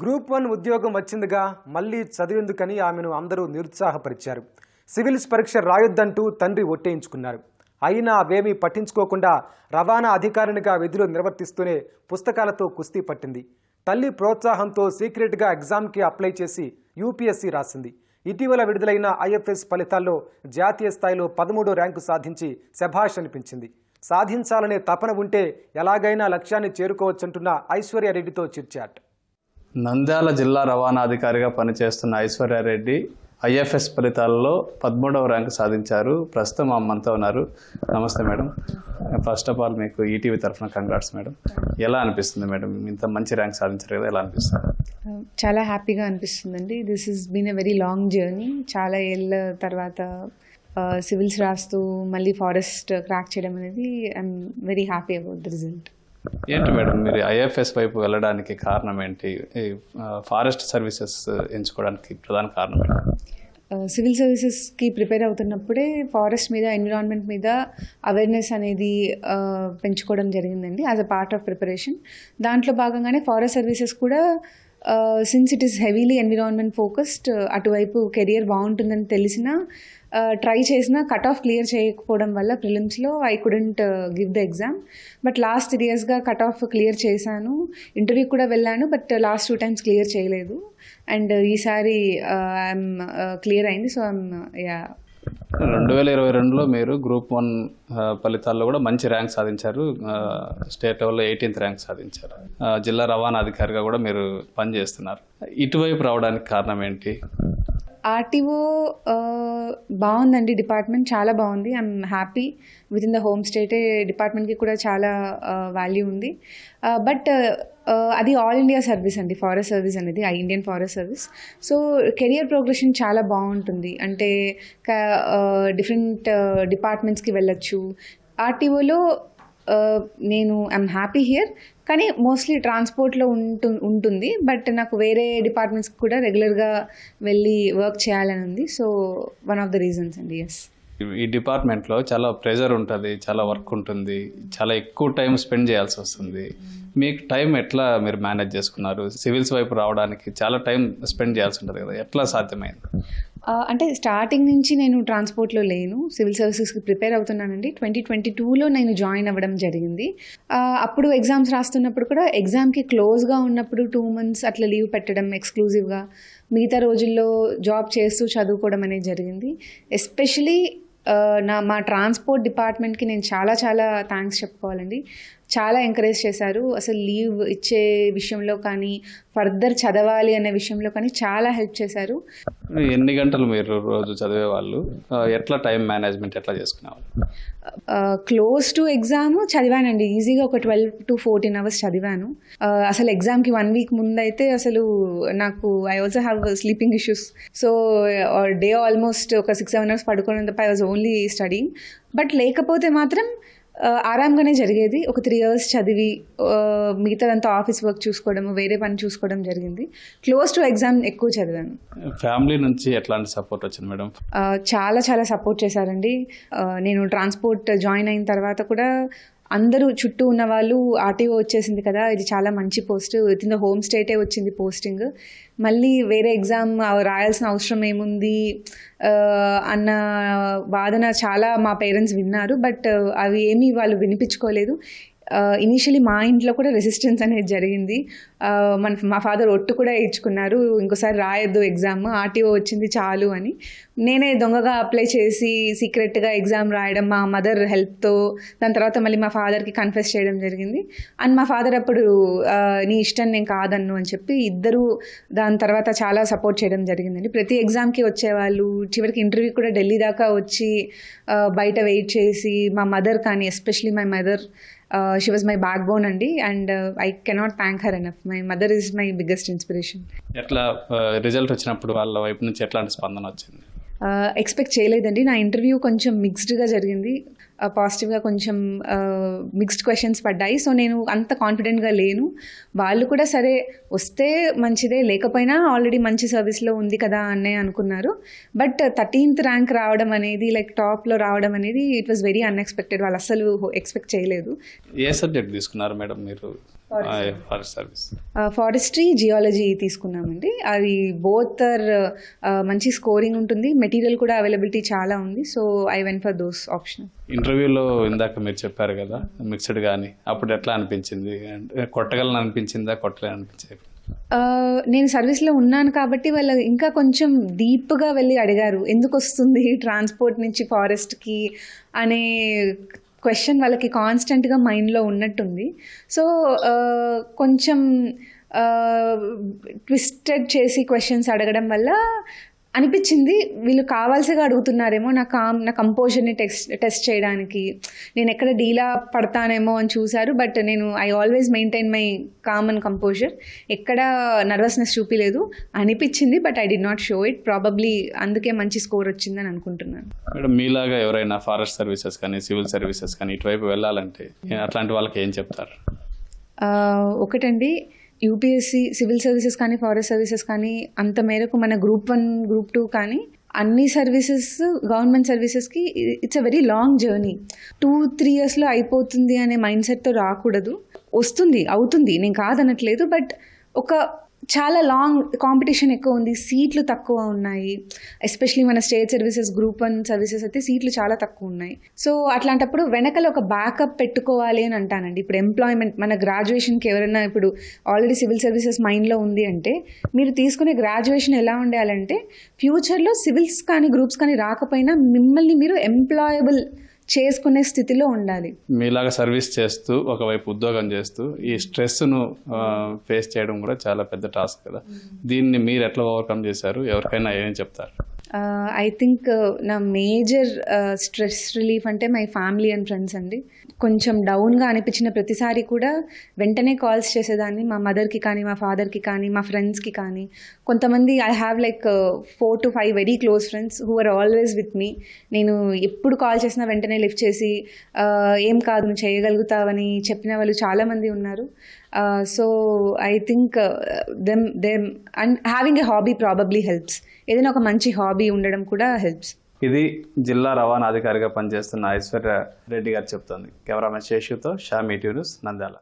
Group one ఉద్యోగం వచ్చిందిగా మళ్ళీ చదివేందుకని ఆమెను అందరూ నిరుత్సాహపరిచారు. సివిల్స్ పరీక్ష రాయొద్దంటూ తండ్రి ఒట్టేయించుకున్నారు. అయినా అవేమీ పట్టించుకోకుండా రవాణా అధికారినిగా విధులు నిర్వర్తిస్తూనే పుస్తకాలతో కుస్తీ పట్టింది. తల్లి ప్రోత్సాహంతో సీక్రెట్గా ఎగ్జామ్కి అప్లై చేసి యూపీఎస్సీ రాసింది. ఇటీవల విడుదలైన ఐఎఫ్ఎస్ ఫలితాల్లో జాతీయ స్థాయిలో పదమూడో ర్యాంకు సాధించి శభాష్ అనిపించింది. సాధించాలనే తపన ఉంటే ఎలాగైనా లక్ష్యాన్ని చేరుకోవచ్చంటున్న ఐశ్వర్యారెడ్డితో చిర్చాట్ నంద్యాల జిల్లా రవాణా అధికారిగా పనిచేస్తున్న ఐశ్వర్యారెడ్డి ఐఎఫ్ఎస్ ఫలితాలలో పదమూడవ ర్యాంకు సాధించారు. ప్రస్తుతం మా ఉన్నారు. నమస్తే మేడం. ఫస్ట్ ఆఫ్ ఆల్ మీకు ఈటీవీ తరఫున కంగ్రాట్స్ మేడం. ఎలా అనిపిస్తుంది మేడం? ఇంత మంచి ర్యాంక్ సాధించారు కదా ఎలా అనిపిస్తుంది? చాలా హ్యాపీగా అనిపిస్తుందండి. This is been a very long journey చాలా ఏళ్ళ తర్వాత సివిల్స్ రాస్తూ మళ్ళీ ఫారెస్ట్ క్రాక్ చేయడం అనేది I'm very happy about the result ఏంటి మేడం మీరు ఐఎఫ్ఎస్ వైపు వెళ్ళడానికి కారణం ఏంటి? ఫారెస్ట్ సర్వీసెస్ ఎంచుకోవడానికి ప్రధాన కారణం ఏంటి? సివిల్ సర్వీసెస్కి ప్రిపేర్ అవుతున్నప్పుడే ఫారెస్ట్ మీద ఎన్విరాన్మెంట్ మీద అవేర్నెస్ అనేది పెంచుకోవడం జరిగిందండి as a part of preparation దాంట్లో భాగంగానే ఫారెస్ట్ సర్వీసెస్ కూడా since it is heavily environment focused అటువైపు కెరియర్ బాగుంటుందని తెలిసిన ట్రై చేసిన కట్ ఆఫ్ క్లియర్ చేయకపోవడం వల్ల ప్రిలిమ్స్లో I couldn't give the exam but last three ఇయర్స్గా కట్ ఆఫ్ క్లియర్ చేశాను. ఇంటర్వ్యూ కూడా వెళ్ళాను but last two times clear చేయలేదు. అండ్ ఈసారి ఐఎమ్ క్లియర్ అయింది. సో ఐఎమ్ యా రెండు వేల ఇరవై రెండులో మీరు గ్రూప్ వన్ ఫలితాల్లో కూడా మంచి ర్యాంక్ సాధించారు. స్టేట్ లెవెల్లో ఎయిటీన్త్ ర్యాంక్ సాధించారు. జిల్లా రవాణా అధికారిగా కూడా మీరు పనిచేస్తున్నారు. ఇటువైపు రావడానికి కారణం ఏంటి? ఆర్టీఓ బాగుందండి డిపార్ట్మెంట్ చాలా బాగుంది. I'm happy with in the home స్టేటే డిపార్ట్మెంట్కి కూడా చాలా వాల్యూ ఉంది. బట్ అది ఆల్ ఇండియా సర్వీస్ అండి. ఫారెస్ట్ సర్వీస్ అనేది ఆ Indian forest service. So career progression చాలా బాగుంటుంది. అంటే డిఫరెంట్ డిపార్ట్మెంట్స్కి వెళ్ళొచ్చు. ఆర్టీఓలో Uh, నేను ఐమ్ హ్యాపీ హియర్ కానీ మోస్ట్లీ ట్రాన్స్పోర్ట్లో ఉంటు ఉంటుంది. బట్ నాకు వేరే డిపార్ట్మెంట్స్కి కూడా రెగ్యులర్గా వెళ్ళి వర్క్ చేయాలని ఉంది. So one of the reasons అండి ఎస్ ఈ డిపార్ట్మెంట్లో చాలా ప్రెజర్ ఉంటుంది చాలా వర్క్ ఉంటుంది చాలా ఎక్కువ టైం స్పెండ్ చేయాల్సి వస్తుంది. మీకు టైం ఎట్లా మీరు మేనేజ్ చేసుకున్నారు? సివిల్స్ వైపు రావడానికి చాలా టైం స్పెండ్ చేయాల్సి ఉంటుంది కదా ఎట్లా సాధ్యమైంది? అంటే స్టార్టింగ్ నుంచి నేను ట్రాన్స్పోర్ట్లో లేను సివిల్ సర్వీసెస్కి ప్రిపేర్ అవుతున్నానండి. ట్వంటీ ట్వంటీ టూలో నేను జాయిన్ అవ్వడం జరిగింది. అప్పుడు ఎగ్జామ్స్ రాస్తున్నప్పుడు కూడా ఎగ్జామ్కి క్లోజ్గా ఉన్నప్పుడు టూ మంత్స్ అట్లా లీవ్ పెట్టడం ఎక్స్క్లూజివ్గా మిగతా రోజుల్లో జాబ్ చేస్తూ చదువుకోవడం అనేది జరిగింది. ఎస్పెషలీ నా మా ట్రాన్స్పోర్ట్ డిపార్ట్మెంట్కి నేను చాలా చాలా థ్యాంక్స్ చెప్పుకోవాలండి. చాలా ఎంకరేజ్ చేశారు. అసలు లీవ్ ఇచ్చే విషయంలో కానీ ఫర్దర్ చదవాలి అనే విషయంలో కానీ చాలా హెల్ప్ చేశారు. ఎన్ని గంటలు మీరు రోజు చదివే వాళ్ళు? ఎట్లా టైం మేనేజ్మెంట్ ఎట్లా చేసుకునేవాళ్ళు? క్లోజ్ టు ఎగ్జామ్ చదివానండి. ఈజీగా ఒక ట్వెల్వ్ టు ఫోర్టీన్ అవర్స్ చదివాను. అసలు ఎగ్జామ్కి వన్ వీక్ ముందు అయితే అసలు నాకు I also have sleeping issues so day almost ఒక సిక్స్ సెవెన్ అవర్స్ పడుకోవడం తప్ప I was only studying but లేకపోతే మాత్రం ఆరాంగానే జరిగేది. ఒక త్రీ అవర్స్ చదివి మిగతాదంతా ఆఫీస్ వర్క్ చూసుకోవడం వేరే పని చూసుకోవడం జరిగింది. క్లోజ్ టు ఎగ్జామ్ ఎక్కువ చదివాను. ఫ్యామిలీ నుంచి ఎట్లాంటి సపోర్ట్ వచ్చింది మేడం? చాలా చాలా సపోర్ట్ చేశారండి. నేను ట్రాన్స్పోర్ట్ జాయిన్ అయిన తర్వాత కూడా అందరూ చుట్టూ ఉన్న వాళ్ళు ఆర్టీఓ వచ్చేసింది కదా ఇది చాలా మంచి post with in the home స్టేటే వచ్చింది పోస్టింగ్. మళ్ళీ వేరే ఎగ్జామ్ రాయాల్సిన అవసరం ఏముంది అన్న వాదన చాలా మా పేరెంట్స్ విన్నారు బట్ అవి ఏమీ వాళ్ళు వినిపించుకోలేదు. ఇనీషియలీ మా ఇంట్లో కూడా రెసిస్టెన్స్ అనేది జరిగింది. మన మా ఫాదర్ ఒట్టు కూడా ఇచ్చుకున్నారు ఇంకోసారి రాయొద్దు ఎగ్జామ్ ఆర్టీఓ వచ్చింది చాలు అని. నేనే దొంగగా అప్లై చేసి సీక్రెట్గా ఎగ్జామ్ రాయడం మా మదర్ హెల్ప్తో దాని తర్వాత మళ్ళీ మా ఫాదర్కి కన్ఫెస్ చేయడం జరిగింది. అండ్ మా ఫాదర్ అప్పుడు నీ ఇష్టం నేను కాదన్ను అని చెప్పి ఇద్దరు దాని తర్వాత చాలా సపోర్ట్ చేయడం జరిగిందండి. ప్రతి ఎగ్జామ్కి వచ్చేవాళ్ళు చివరికి ఇంటర్వ్యూ కూడా ఢిల్లీ దాకా వచ్చి బయట వెయిట్ చేసి మా మదర్ కానీ especially my mother she was my backbone అండి and I cannot thank her enough my mother is my biggest inspiration ఎట్లా రిజల్ట్ వచ్చినప్పుడు వాళ్ళ వైపు నుంచి ఎట్లాంటి స్పందన వచ్చింది? ఎక్స్పెక్ట్ చేయలేదండి. నా ఇంటర్వ్యూ కొంచెం మిక్స్డ్గా జరిగింది. పాజిటివ్గా కొంచెం మిక్స్డ్ క్వశ్చన్స్ పడ్డాయి. సో నేను అంత కాన్ఫిడెంట్గా లేను. వాళ్ళు కూడా సరే వస్తే మంచిదే లేకపోయినా ఆల్రెడీ మంచి సర్వీస్లో ఉంది కదా అనే అనుకున్నారు. బట్ థర్టీన్త్ ర్యాంక్ రావడం అనేది లైక్ టాప్లో రావడం అనేది ఇట్ వాస్ వెరీ అన్ఎక్స్పెక్టెడ్ వాళ్ళు అస్సలు ఎక్స్పెక్ట్ చేయలేదు. ఏ సబ్జెక్ట్ తీసుకున్నారు మేడం మీరు? ఫారెస్ట్రీ జియాలజీ తీసుకున్నామండి. అది బోత్ ఆర్ మంచి స్కోరింగ్ ఉంటుంది. మెటీరియల్ కూడా అవైలబిలిటీ చాలా ఉంది. So I went for those option ఇంటర్వ్యూలో ఇందాక మీరు చెప్పారు కదా మిక్స్డ్ కానీ అప్పుడు ఎట్లా అనిపించింది? అంటే కొట్టగలను అనిపించిందా? కొట్టలే అనిపించేది? నేను సర్వీస్లో ఉన్నాను కాబట్టి వాళ్ళు ఇంకా కొంచెం డీప్గా వెళ్ళి అడిగారు ఎందుకు వస్తుంది ట్రాన్స్పోర్ట్ నుంచి ఫారెస్ట్కి అనే క్వశ్చన్ వాళ్ళకి కాన్స్టెంట్గా మైండ్లో ఉన్నట్టుంది. సో కొంచెం ట్విస్టెడ్ చేసి క్వశ్చన్స్ అడగడం వల్ల అనిపించింది. వీళ్ళు కావాల్సిగా అడుగుతున్నారేమో నా కామ్ నా కంపోజర్ని టెస్ట్ టెస్ట్ చేయడానికి. నేను ఎక్కడ డీలా పడతానేమో అని చూశారు బట్ నేను I always maintain my calm and composure. ఎక్కడ నర్వస్నెస్ చూపించలేదు అనిపించింది but I did not show it. Probably అందుకే మంచి స్కోర్ వచ్చిందని అనుకుంటున్నాను. మేడం మీలాగా ఎవరైనా ఫారెస్ట్ సర్వీసెస్ కానీ సివిల్ సర్వీసెస్ కానీ ఇటువైపు వెళ్ళాలంటే అట్లాంటి వాళ్ళకి ఏం చెప్తారు? ఒకటండి యూపీఎస్సి సివిల్ సర్వీసెస్ కానీ ఫారెస్ట్ సర్వీసెస్ కానీ అంత మేరకు మన గ్రూప్ వన్ గ్రూప్ టూ కానీ అన్ని services government సర్వీసెస్కి it's a very long journey two three ఇయర్స్లో అయిపోతుంది అనే మైండ్ సెట్తో రాకూడదు. వస్తుంది అవుతుంది. నేను కాదనట్లేదు బట్ ఒక చాలా లాంగ్ కాంపిటీషన్ ఎక్కువ ఉంది. సీట్లు తక్కువ ఉన్నాయి. ఎస్పెషలీ మన state services group one services అయితే సీట్లు చాలా తక్కువ ఉన్నాయి. సో అట్లాంటప్పుడు వెనకల ఒక బ్యాకప్ పెట్టుకోవాలి అని అంటానండి. ఇప్పుడు ఎంప్లాయ్మెంట్ మన గ్రాడ్యుయేషన్కి ఎవరైనా ఇప్పుడు ఆల్రెడీ సివిల్ సర్వీసెస్ మైండ్లో ఉంది అంటే మీరు తీసుకునే గ్రాడ్యుయేషన్ ఎలా ఉండాలంటే ఫ్యూచర్లో సివిల్స్ కానీ గ్రూప్స్ కానీ రాకపోయినా మిమ్మల్ని మీరు ఎంప్లాయబుల్ చేసుకునే స్థితిలో ఉండాలి. మీలాగా సర్వీస్ చేస్తూ ఒకవైపు ఉద్యోగం చేస్తూ ఈ స్ట్రెస్ను ఫేస్ చేయడం కూడా చాలా పెద్ద టాస్క్ కదా. దీన్ని మీరు ఎట్లా ఓవర్కమ్ చేశారు? ఎవరికైనా ఏం చెప్తారు? Uh, ఐ థింక్ uh, నా మేజర్ స్ట్రెస్ రిలీఫ్ అంటే మై ఫ్యామిలీ అండ్ ఫ్రెండ్స్ అండి. కొంచెం డౌన్గా అనిపించిన ప్రతిసారి కూడా వెంటనే కాల్స్ చేసేదాన్ని. మా మదర్కి కానీ మా ఫాదర్కి కానీ మా ఫ్రెండ్స్కి కానీ. కొంతమంది I have like four to five very close friends who are always with me నేను ఎప్పుడు కాల్ చేసినా వెంటనే లిఫ్ట్ చేసి uh, ఏం కాదు నువ్వు చేయగలుగుతావని చెప్పిన వాళ్ళు చాలామంది ఉన్నారు. So I think them them and having a hobby probably helps ఏదైనా ఒక మంచి హాబీ ఉండడం కూడా హెల్ప్స్ ఇది జిల్లా రవాణా అధికారిగా పనిచేస్తున్న ఐశ్వర్య రెడ్డి గారు చెప్తుంది. కెమెరామెన్ శేషుతో షా మీటివ్ నంద్యాల.